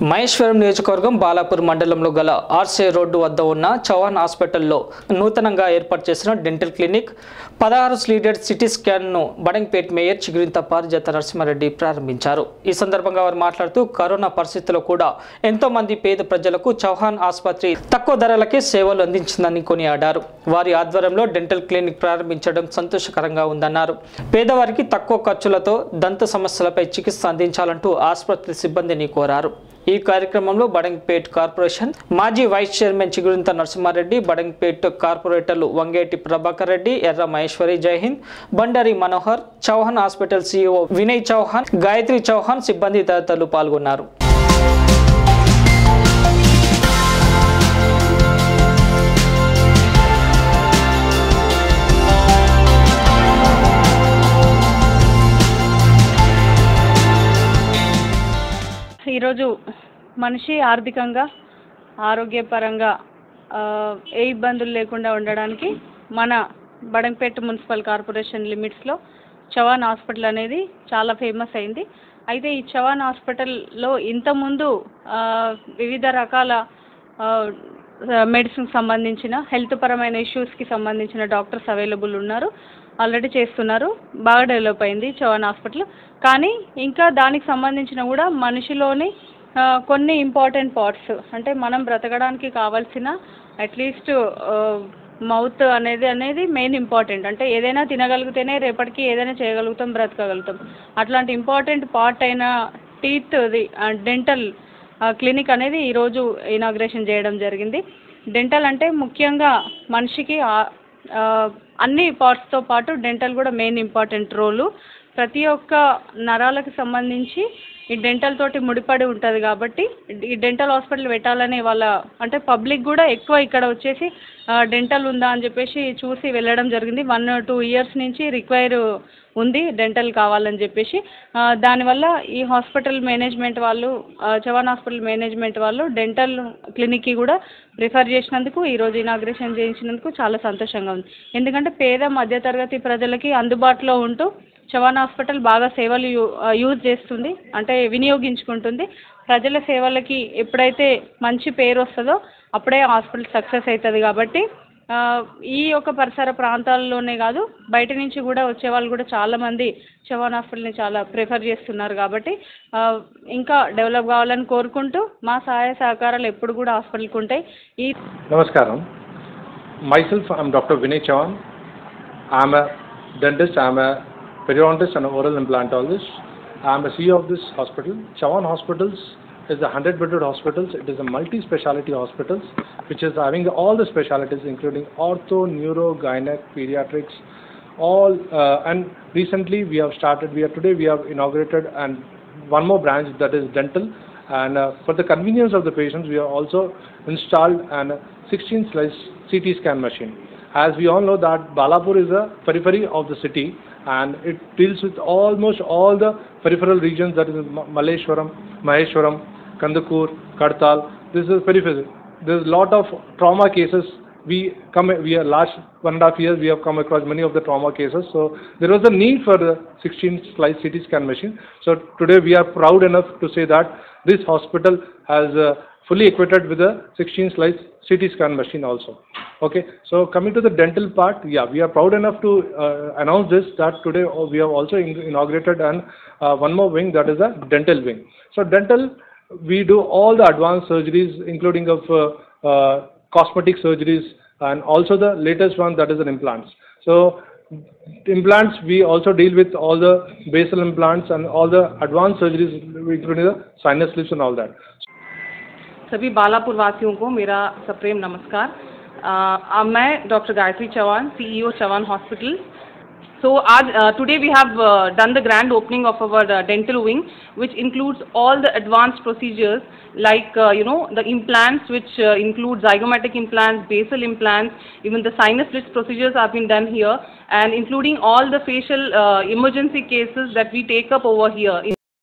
మహేశ్వరం నియోజకవర్గం బాలాపూర్ మండలంలో గల ఆర్సే రోడ్డు వద్ద ఉన్న చౌహాన్ హాస్పిటల్లో నూతనంగా ఏర్పాటు చేసిన డెంటల్ క్లినిక్ పదహారు స్లీడెడ్ సిటీ స్కాన్ను బడంగ్పేట్ మేయర్ చిగురింత పారిజాత నరసింహారెడ్డి ప్రారంభించారు. ఈ సందర్భంగా వారు మాట్లాడుతూ కరోనా పరిస్థితుల్లో కూడా ఎంతో మంది పేద ప్రజలకు చౌహాన్ ఆసుపత్రి తక్కువ ధరలకే సేవలు అందించిందని కొనియాడారు. వారి ఆధ్వర్యంలో డెంటల్ క్లినిక్ ప్రారంభించడం సంతోషకరంగా ఉందన్నారు. పేదవారికి తక్కువ ఖర్చులతో దంత సమస్యలపై చికిత్స అందించాలంటూ ఆసుపత్రి సిబ్బందిని కోరారు. ఈ కార్యక్రమంలో బడంగ్పేట్ కార్పొరేషన్ మాజీ వైస్ చైర్మన్ చిగురింత నరసింహారెడ్డి బడంగ్పేట్ కార్పొరేటర్లు వంగేటి ప్రభాకర్ రెడ్డి ఎర్ర మహేశ్వరి జైహింద్ బండారి మనోహర్ చౌహాన్ హాస్పిటల్ సీఈఓ వినయ్ చౌహాన్ గాయత్రి చౌహాన్ సిబ్బంది తదితరులు పాల్గొన్నారు. ఈరోజు మనిషి ఆర్థికంగా ఆరోగ్యపరంగా ఏ ఇబ్బందులు లేకుండా ఉండడానికి మన బడంపేట మున్సిపల్ కార్పొరేషన్ లిమిట్స్లో చవాన్ హాస్పిటల్ అనేది చాలా ఫేమస్ అయింది. అయితే ఈ చవాన్ హాస్పిటల్లో ఇంతకుముందు వివిధ రకాల మెడిసిన్కి సంబంధించిన హెల్త్ పరమైన ఇష్యూస్కి సంబంధించిన డాక్టర్స్ అవైలబుల్ ఉన్నారు. ఆల్రెడీ చేస్తున్నారు. బాగా డెవలప్ అయింది చవన్ హాస్పిటల్. కానీ ఇంకా దానికి సంబంధించిన కూడా మనిషిలోని కొన్ని ఇంపార్టెంట్ పార్ట్స్. అంటే మనం బ్రతకడానికి కావాల్సిన అట్లీస్ట్ మౌత్ అనేది అనేది మెయిన్ ఇంపార్టెంట్. అంటే ఏదైనా తినగలిగితేనే రేపటికి ఏదైనా చేయగలుగుతాం బ్రతకగలుగుతాం. అట్లాంటి ఇంపార్టెంట్ పార్ట్ అయిన టీత్ డెంటల్ క్లినిక్ అనేది ఈరోజు ఇనాగ్రేషన్ చేయడం జరిగింది. డెంటల్ అంటే ముఖ్యంగా మనిషికి అన్ని పార్ట్స్తో పాటు డెంటల్ కూడా మెయిన్ ఇంపార్టెంట్ రోలు ప్రతి ఒక్క నరాలకు సంబంధించి ఈ డెంటల్ తోటి ముడిపడి ఉంటుంది కాబట్టి ఈ డెంటల్ హాస్పిటల్ పెట్టాలని వాళ్ళ అంటే పబ్లిక్ కూడా ఎక్కువ ఇక్కడ వచ్చేసి డెంటల్ ఉందా అని చెప్పేసి చూసి వెళ్ళడం జరిగింది. వన్ టూ ఇయర్స్ నుంచి రిక్వైర్ ఉంది డెంటల్ కావాలని చెప్పేసి. దానివల్ల ఈ హాస్పిటల్ మేనేజ్మెంట్ వాళ్ళు చవాన్ హాస్పిటల్ మేనేజ్మెంట్ వాళ్ళు డెంటల్ క్లినిక్కి కూడా ప్రిఫర్ చేసినందుకు ఈరోజు ఇనాగ్రేషన్ చేయించినందుకు చాలా సంతోషంగా ఉంది. ఎందుకంటే పేద మధ్యతరగతి ప్రజలకి అందుబాటులో ఉంటూ చవాన్ హాస్పిటల్ బాగా సేవలు యూ యూజ్ చేస్తుంది. అంటే వినియోగించుకుంటుంది. ప్రజల సేవలకి ఎప్పుడైతే మంచి పేరు వస్తుందో అప్పుడే హాస్పిటల్ సక్సెస్ అవుతుంది కాబట్టి ఈ యొక్క పరిసర ప్రాంతాల్లోనే కాదు బయట నుంచి కూడా వచ్చే వాళ్ళు కూడా చాలామంది చవాన్ హాస్పిటల్ని చాలా ప్రిఫర్ చేస్తున్నారు కాబట్టి ఇంకా డెవలప్ కావాలని కోరుకుంటూ మా సహాయ సహకారాలు ఎప్పుడు కూడా హాస్పిటల్కి ఉంటాయి. ఈ నమస్కారం. Myself, I'm Dr. Vinay Chavan. I'm a dentist, I'm a periodontist and oral implantologist. I'm the CEO of this hospital. Chavan Hospitals is a 100-bedded hospital. It is a multi-speciality hospital which is having all the specialties including ortho, neuro, gynec, pediatrics, all. Uh, and recently we have started, we are today we have inaugurated and one more branch that is dental and uh, for the convenience of the patients we have also installed an 16 slice CT scan machine. As we all know that Balapur is a periphery of the city and it deals with almost all the peripheral regions that is Ma- Malleshwaram, Maheshwaram, Kandakur, Kadtal. This is periphery. There's a lot of trauma cases we come we are last one and a half years we have come across many of the trauma cases so there was a need for the 16 slice ct scan machine so today we are proud enough to say that this hospital has uh, fully equipped with a 16 slice ct scan machine also okay so coming to the dental part yeah we are proud enough to uh, announce this that today uh, we have also in- inaugurated an uh, one more wing that is a dental wing so dental we do all the advanced surgeries including of uh, uh, cosmetic surgeries and also the latest one that is an implants. So implants we also deal with all the basal implants and all the advanced surgeries including the sinus lifts and all that. सभी बालापुर वासियों को मेरा सप्रेम नमस्कार। आ, आ, मैं doctor Gayatri Chauhan CEO Chauhan hospital. So आज today we have done the grand opening of our dental wing which includes all the advanced procedures like you know the implants which include zygomatic implants basal implants even the sinus lift procedures are been done here and including all the facial emergency cases that we take up over here